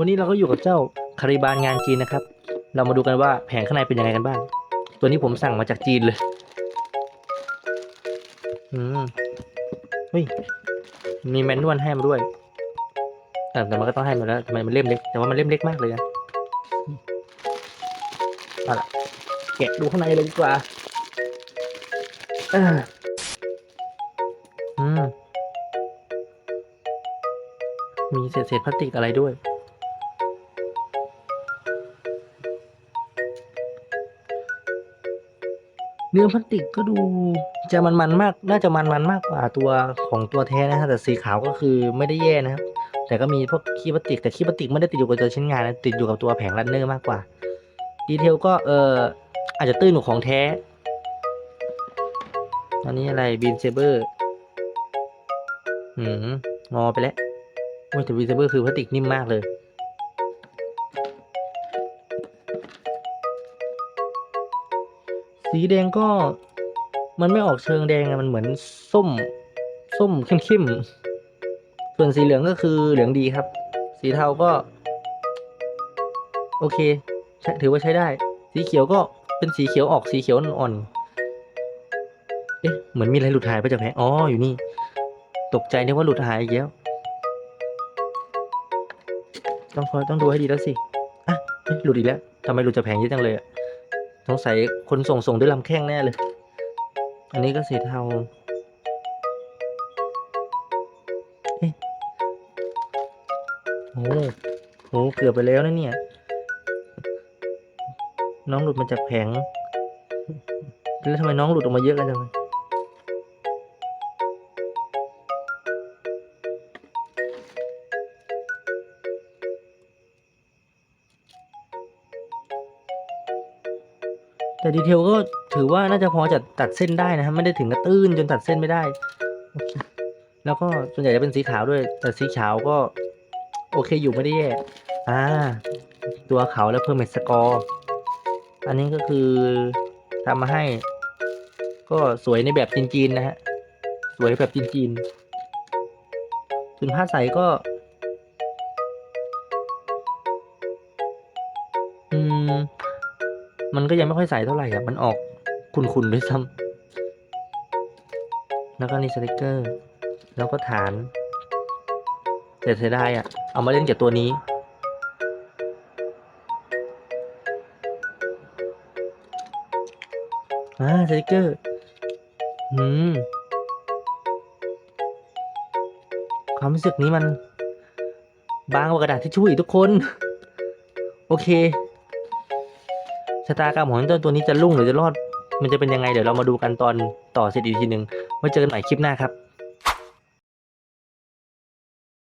วันนี้เราก็อยู่กับเจ้าคาริบานงานจีนนะครับ เรามาดูกันว่าแผงข้างในเป็นยังไงกันบ้าง ตัวนี้ผมสั่งมาจากจีนเลย อืมเฮ้ย มีแมนนวลให้มาด้วยแต่แต่มันก็ต้องให้มาแล้วทำไมมันเล่มเล็ก แต่ว่ามันเล่มเล็กมากเลยนะเอาละแกะดูข้างในเลยดีกว่าอืมมีเศษเศษพลาสติกอะไรด้วย เนื้อพลาสติกก็ดูจะมันมันๆมาก น่าจะมันมันๆมากกว่าตัวของตัวแท้นะฮะแต่สีขาวก็คือไม่ได้แย่นะครับ แต่ก็มีพวกขี้พลาสติกแต่ขี้พลาสติกไม่ได้ติดอยู่กับตัวชิ้นงานนะติดอยู่กับตัวแผงรันเนอร์มากกว่า ดีเทลก็เอออาจจะตื้นกว่าของแท้อันนี้อะไรบีนเซเบอร์หืมงอไปแล้วโอ้ยแต่วีเซเบอร์คือพลาสติกนิ่มมากเลย สีแดงก็มันไม่ออกเชิงแดงอะมันเหมือนส้ม ส้มเข้มๆ ส่วนสีเหลืองก็คือเหลืองดีครับ สีเทาก็ โอเคถือว่าใช้ได้ สีเขียวก็เป็นสีเขียวออกสีเขียวอ่อนๆเอ๊ะเหมือนมีอะไรหลุดหายไปจากแผงอ๋ออยู่นี่ ตกใจนึกว่าหลุดหายอีกแล้วต้องคอยต้องดูให้ดีแล้วสิอะหลุดอีกแล้วทำไมหลุดจากแผงเยอะจังเลยอะ สงสัยคนส่งส่งด้วยลำแข้งแน่เลย อันนี้ก็สีเทาเอ๊ะโอ้โห เกือบไปแล้วนะเนี่ย น้องหลุดมาจากแผง แล้วทำไมน้องหลุดออกมาเยอะกันจังเลย แต่ดีเทลก็ถือว่าน่าจะพอจะตัดเส้นได้นะครับไม่ได้ถึงกับตื้นจนตัดเส้นไม่ได้ แล้วก็ส่วนใหญ่จะเป็นสีขาวด้วย แต่สีขาวก็ โอเคอยู่ไม่ได้แย่อ่า ตัวเขาแล้วเพิ่มเมสกอร์ อันนี้ก็คือทำมาให้ ก็สวยในแบบจีนๆนะฮะ สวยแบบจีนๆส่วนผ้าใสก็ อืม มันก็ยังไม่ค่อยใสเท่าไหร่อะมันออกขุ่นๆด้วยซ้ำแล้วก็นี่สติกเกอร์ แล้วก็ฐานแต่เสียดายอะ เอามาเล่นกับตัวนี้ อ่าสติกเกอร์ อืม ความรู้สึกนี้มัน บางกว่ากระดาษทิชชู่อีกทุกคน โอเค ชะตากรรมของเจ้าตัวนี้จะรุ่งหรือจะรอด มันจะเป็นยังไงเดี๋ยวเรามาดูกันตอนต่อเสร็จอีกทีหนึ่งไว้เจอกันใหม่คลิปหน้าครับ